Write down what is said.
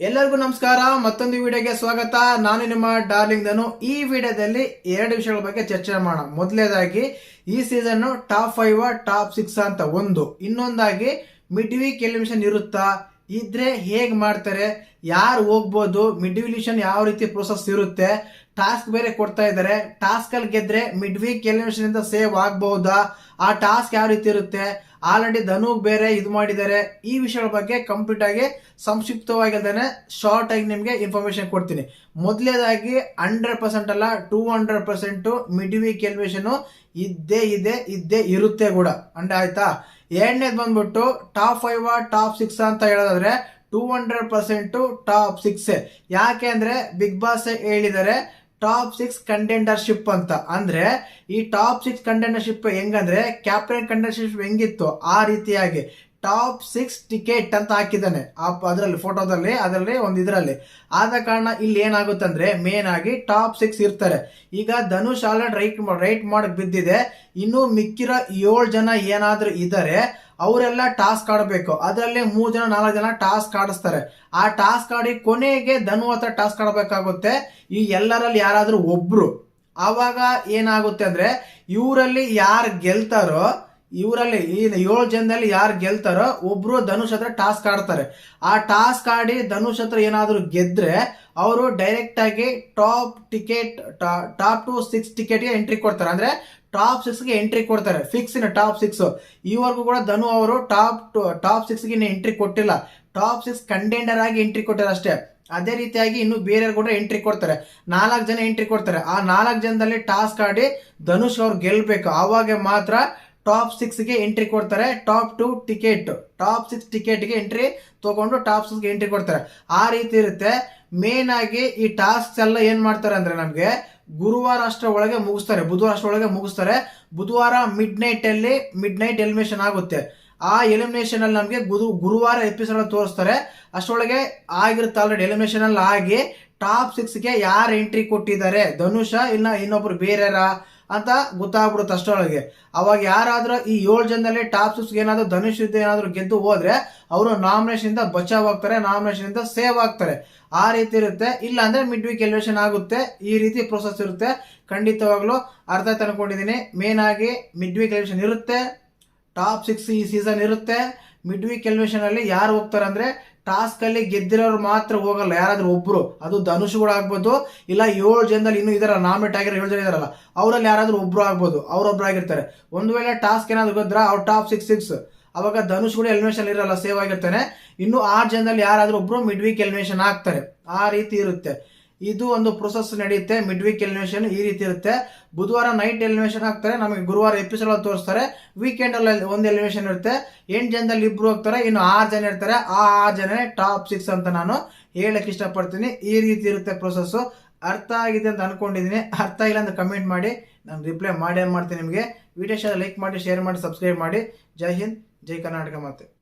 ಎಲ್ಲರಿಗೂ ನಮಸ್ಕಾರ. ಮತ್ತೊಂದು ವಿಡಿಯೋಗೆ ಸ್ವಾಗತ. ನಾನು ನಿಮ್ಮ ಡಾರ್ಲಿಂಗ್ ದನು ಈ ವಿಡಿಯೋದಲ್ಲಿ ಎರಡು ವಿಷಯಗಳ ಬಗ್ಗೆ ಚರ್ಚೆ ಮಾಡೋಣ. ಮೊದಲೇದಾಗಿ, ಈ season top five top six ಅಂತ ಒಂದು. ಇನ್ನೊಂದಾಗಿ ಮಿಡ್ ವೀಕ್ ಎಲಿಮಿನೇಷನ್ ಇರುತ್ತಾ? ಇದ್ರೆ ಹೇಗ್ ಮಾಡ್ತಾರೆ? ಯಾರು ಹೋಗ್ಬೋದು? ಮಿಡ್ ಎಲಿಮಿನೇಷನ್ ಯಾವ ರೀತಿ ಪ್ರೋಸೆಸ್ ಇರುತ್ತೆ? ಟಾಸ್ಕ್ ಬೇರೆ ಕೊಡ್ತಾ ಇದ್ದಾರೆ ಟಾಸ್ಕ್ ಅಲ್ಲಿ ಗೆದ್ರೆ ಮಿಡ್ ವೀಕ್ ಎಲಿಮಿನೇಷನ್ ಇಂದ ಸೇವ್ ಆಗ್ಬಹುದಾ ಆ ಟಾಸ್ಕ್ ಯಾವ ರೀತಿ ಇರುತ್ತೆ? ಆಲ್ರೆಡಿ ಧನುಗ್ ಬೇರೆ ಇದು ಮಾಡಿದ್ದಾರೆ. ಈ ವಿಷಯಗಳ ಬಗ್ಗೆ ಕಂಪ್ಲೀಟ್ ಆಗಿ ಶಾರ್ಟ್ ಆಗಿ ನಿಮಗೆ ಇನ್ಫಾರ್ಮೇಶನ್ ಕೊಡ್ತೀನಿ. ಮೊದಲೇದಾಗಿ ಹಂಡ್ರೆಡ್ ಪರ್ಸೆಂಟ್ ಅಲ್ಲ two hundred percent mid week elimination ಇದ್ದೇ, ಇದೆ, ಇದ್ದೇ ಇರುತ್ತೆ ಕೂಡ. ಅಂಡ್ ಆಯ್ತಾ? ಎರಡನೇದು ಬಂದ್ಬಿಟ್ಟು ಟಾಪ್ ಫೈವ್ ಟಾಪ್ ಸಿಕ್ಸ್ ಅಂತ ಹೇಳೋದಾದ್ರೆ two hundred percent top six ಯಾಕೆ ಅಂದ್ರೆ ಬಿಗ್ ಬಾಸ್ ಹೇಳಿದ್ದಾರೆ ಟಾಪ್ ಸಿಕ್ಸ್ ಕಂಟೆಂಡರ್ಶಿಪ್ ಅಂತ. ಅಂದ್ರೆ ಈ ಟಾಪ್ ಸಿಕ್ಸ್ ಕಂಟೆಂಡರ್ಶಿಪ್ ಹೆಂಗಂದ್ರೆ ಕ್ಯಾಪ್ಟನ್ ಕಂಟೆಂಡರ್ಶಿಪ್ ಹೆಂಗಿತ್ತು? ಆ ರೀತಿಯಾಗಿ ಟಾಪ್ ಸಿಕ್ಸ್ ಟಿಕೆಟ್ ಅಂತ ಹಾಕಿದ್ದಾನೆ. ಅದರಲ್ಲಿ, ಫೋಟೋದಲ್ಲಿ, ಅದರಲ್ಲಿ, ಒಂದು ಇದರಲ್ಲಿ. ಆದ ಕಾರಣ ಇಲ್ಲಿ ಏನಾಗುತ್ತಂದ್ರೆ ಮೇನ್ ಆಗಿ ಟಾಪ್ ಸಿಕ್ಸ್ ಇರ್ತಾರೆ. ಈಗ ಧನುಷ್ ಆಲ್ರೆಡಿ ರೈಟ್ ರೈಟ್ ಮಾಡಕ್ ಬಿದ್ದಿದೆ. ಇನ್ನು ಮಿಕ್ಕಿರೋ ಏಳು ಜನ ಏನಾದ್ರೂ ಇದ್ದಾರೆ ಅವರೆಲ್ಲ ಟಾಸ್ಕ್ ಆಡಬೇಕು. ಅದರಲ್ಲಿ ಮೂರು ಜನ, ನಾಲ್ಕು ಜನ ಟಾಸ್ಕ್ ಆಡಿಸ್ತಾರೆ. ಆ ಟಾಸ್ಕ್ ಆಡಿ ಕೊನೆಗೆ ಧನು ಹತ್ರ ಟಾಸ್ಕ್ ಆಡಬೇಕಾಗುತ್ತೆ. ಈ ಎಲ್ಲರಲ್ಲಿ ಯಾರಾದರೂ ಒಬ್ರು. ಆವಾಗ ಏನಾಗುತ್ತೆ ಅಂದ್ರೆ, ಇವರಲ್ಲಿ ಯಾರು ಗೆಲ್ತಾರೋ, ಇವರಲ್ಲಿ ಈ ಏಳು ಜನದಲ್ಲಿ ಯಾರು ಗೆಲ್ತಾರೋ, ಒಬ್ರು ಧನುಷ್ ಹತ್ರ ಟಾಸ್ಕ್ ಆಡ್ತಾರೆ. ಆ ಟಾಸ್ಕ್ ಆಡಿ ಧನುಷ್ ಹತ್ರ ಏನಾದರೂ ಗೆದ್ರೆ, ಅವರು ಡೈರೆಕ್ಟ್ ಆಗಿ top ticket top to six ಟಿಕೆಟ್ಗೆ ಎಂಟ್ರಿ ಕೊಡ್ತಾರೆ. ಅಂದ್ರೆ ಟಾಪ್ ಸಿಕ್ಸ್ಗೆ ಎಂಟ್ರಿ ಕೊಡ್ತಾರೆ. ಫಿಕ್ಸ್ ಇನ್ ಟಾಪ್ ಸಿಕ್ಸ್ ಈವರೆಗೂ ಕೂಡ ಧನು ಅವರು ಟಾಪ್ ಟಾಪ್ ಸಿಕ್ಸ್ಗೆ ಎಂಟ್ರಿ ಕೊಟ್ಟಿಲ್ಲ. ಟಾಪ್ ಸಿಕ್ಸ್ ಕಂಟೆಂಡರ್ ಆಗಿ ಎಂಟ್ರಿ ಕೊಟ್ಟಾರೆ ಅಷ್ಟೇ. ಅದೇ ರೀತಿಯಾಗಿ ಇನ್ನು ಬೇರೆಯವ್ರು ಕೂಡ ಎಂಟ್ರಿ ಕೊಡ್ತಾರೆ. ನಾಲ್ಕು ಜನ ಎಂಟ್ರಿ ಕೊಡ್ತಾರೆ. ಆ ನಾಲ್ಕು ಜನದಲ್ಲಿ ಟಾಸ್ಕ್ ಆಡಿ ಧನುಷ್ ಅವ್ರು ಗೆಲ್ಲಬೇಕು ಆವಾಗ ಮಾತ್ರ ಟಾಪ್ ಸಿಕ್ಸ್ಗೆ ಎಂಟ್ರಿ ಕೊಡ್ತಾರೆ. Top to ticket. Top six ಟಿಕೆಟ್ಗೆ ಎಂಟ್ರಿ ತೊಗೊಂಡು ಟಾಪ್ ಸಿಕ್ಸ್ಗೆ ಎಂಟ್ರಿ ಕೊಡ್ತಾರೆ. ಆ ರೀತಿ ಇರುತ್ತೆ. ಮೇನ್ ಆಗಿ ಈ ಟಾಸ್ಕ್ಸ್ ಎಲ್ಲ ಏನು ಮಾಡ್ತಾರೆ ಅಂದ್ರೆ ನಮಗೆ ಗುರುವಾರ ಅಷ್ಟರ ಒಳಗೆ ಮುಗಿಸ್ತಾರೆ, ಬುಧವಾರ ಅಷ್ಟರ ಒಳಗೆ ಮುಗಿಸ್ತಾರೆ. ಬುಧವಾರ ಮಿಡ್ ನೈಟ್ ಅಲ್ಲಿ ಮಿಡ್ ನೈಟ್ ಎಲಿಮಿನೇಷನ್ ಆಗುತ್ತೆ. ಆ ಎಲಿಮಿನೇಷನ್ ಅಲ್ಲಿ ನಮಗೆ ಗುರು, ಗುರುವಾರ ಎಪಿಸೋಡ್ ತೋರಿಸ್ತಾರೆ. ಅಷ್ಟರೊಳಗೆ ಆಗಿರುತ್ತೆ ಆಲ್ರೆಡಿ ಎಲಿಮಿನೇಷನ್ ಅಲ್ಲಿ ಆಗಿ ಟಾಪ್ ಸಿಕ್ಸ್ಗೆ ಯಾರು ಎಂಟ್ರಿ ಕೊಟ್ಟಿದ್ದಾರೆ? ಧನುಷ, ಇಲ್ಲ ಇನ್ನೊಬ್ರು ಬೇರೆರಾ ಅಂತ ಗೊತ್ತಾಗ್ಬಿಡುತ್ತೆ ಅಷ್ಟರೊಳಗೆ. ಅವಾಗ ಯಾರಾದ್ರೂ ಈ ಏಳು ಜನದಲ್ಲಿ ಟಾಪ್ ಸಿಕ್ಸ್ ಏನಾದರೂ ಧನುಷ್ ಯುದ್ಧ ಏನಾದ್ರೂ ಗೆದ್ದು ಹೋದ್ರೆ ಅವರು ನಾಮಿನೇಷನ್ ಇಂದ ಬಚಾವ್ ಆಗ್ತಾರೆ ನಾಮಿನೇಷನ್ ಇಂದ ಸೇವ್ ಆಗ್ತಾರೆ. ಆ ರೀತಿ ಇರುತ್ತೆ. ಇಲ್ಲ ಅಂದ್ರೆ ಮಿಡ್ ವೀಕ್ ಎಲಿವೇಷನ್ ಆಗುತ್ತೆ. ಈ ರೀತಿ ಪ್ರೊಸೆಸ್ ಇರುತ್ತೆ. ಖಂಡಿತವಾಗ್ಲೂ ಅರ್ಥ ತಂದ್ಕೊಂಡಿದ್ದೀನಿ. ಮೇನ್ ಆಗಿ ಮಿಡ್ ವೀಕ್ ಎಲಿವೇಷನ್ ಇರುತ್ತೆ. ಟಾಪ್ ಸಿಕ್ಸ್ ಈ ಸೀಸನ್ ಇರುತ್ತೆ. ಮಿಡ್ ವೀಕ್ ಎಲಿವೇಷನ್ ಅಲ್ಲಿ ಯಾರು ಹೋಗ್ತಾರೆ ಅಂದ್ರೆ ಟಾಸ್ಕ್ ಅಲ್ಲಿ ಗೆದ್ದಿರೋರು ಮಾತ್ರ ಹೋಗಲ್ಲ. ಯಾರಾದ್ರೂ ಒಬ್ರು. ಅದು ಧನುಷ್ ಕೂಡ ಆಗ್ಬೋದು, ಇಲ್ಲ ಏಳು ಜನದಲ್ಲಿ ಇನ್ನೂ ಇದರ ನಾಮಿನೇಟ್ ಆಗಿರೋ ಏಳು ಜನ ಇದಾರಲ್ಲ, ಅವರಲ್ಲಿ ಯಾರಾದ್ರೂ ಒಬ್ರು ಆಗ್ಬೋದು, ಅವ್ರೊಬ್ರು ಆಗಿರ್ತಾರೆ. ಒಂದು ವೇಳೆ ಟಾಸ್ಕ್ ಏನಾದ್ರು ಗೆದ್ರ ಅವ್ರು ಟಾಪ್ ಸಿಕ್ಸ್ ಸಿಕ್ಸ್ ಅವಾಗ ಧನುಷ್ ಕೂಡ ಎಲಿಮಿನೇಷನ್ ಇರಲ್ಲ ಸೇವ್ ಆಗಿರ್ತಾನೆ. ಇನ್ನು ಆರು ಜನದಲ್ಲಿ ಯಾರಾದ್ರೂ ಒಬ್ರು ಮಿಡ್ ವೀಕ್ ಎಲಿಮಿನೇಷನ್ ಆಗ್ತಾರೆ. ಆ ರೀತಿ ಇರುತ್ತೆ. ಇದು ಒಂದು ಪ್ರೊಸೆಸ್ ನಡೆಯುತ್ತೆ ಮಿಡ್ ವೀಕ್ ಎಲಿಮಿನೇಷನ್ ಈ ರೀತಿ ಇರುತ್ತೆ. ಬುಧವಾರ ನೈಟ್ ಎಲಿಮಿನೇಷನ್ ಆಗ್ತಾರೆ, ನಮಗೆ ಗುರುವಾರ ಎಪಿಸೋಡ್ ತೋರಿಸ್ತಾರೆ. ವೀಕೆಂಡ್ ಅಲ್ಲಿ ಒಂದು ಎಲಿಮಿನೇಷನ್ ಇರುತ್ತೆ. ಎಂಟು ಜನದಲ್ಲಿ ಇಬ್ರು ಹೋಗ್ತಾರೆ, ಇನ್ನು ಆರು ಜನ ಇರ್ತಾರೆ. ಆ ಆರು ಜನ ಟಾಪ್ ಸಿಕ್ಸ್ ಅಂತ ನಾನು ಹೇಳಕ್ ಇಷ್ಟಪಡ್ತೀನಿ. ಈ ರೀತಿ ಇರುತ್ತೆ ಪ್ರೊಸೆಸ್ಸು ಅರ್ಥ ಆಗಿದೆ ಅಂತ ಅನ್ಕೊಂಡಿದ್ದೀನಿ ಅರ್ಥ ಇಲ್ಲ ಅಂತ ಕಮೆಂಟ್ ಮಾಡಿ, ನಾನು ರಿಪ್ಲೈ ಮಾಡಿ ಮಾಡ್ತೀನಿ ನಿಮಗೆ. ವಿಡಿಯೋ ಲೈಕ್ ಮಾಡಿ ಶೇರ್ ಮಾಡಿ ಸಬ್ಸ್ಕ್ರೈಬ್ ಮಾಡಿ. ಜೈ ಹಿಂದ್, ಜೈ ಕರ್ನಾಟಕ ಮತ್ತೆ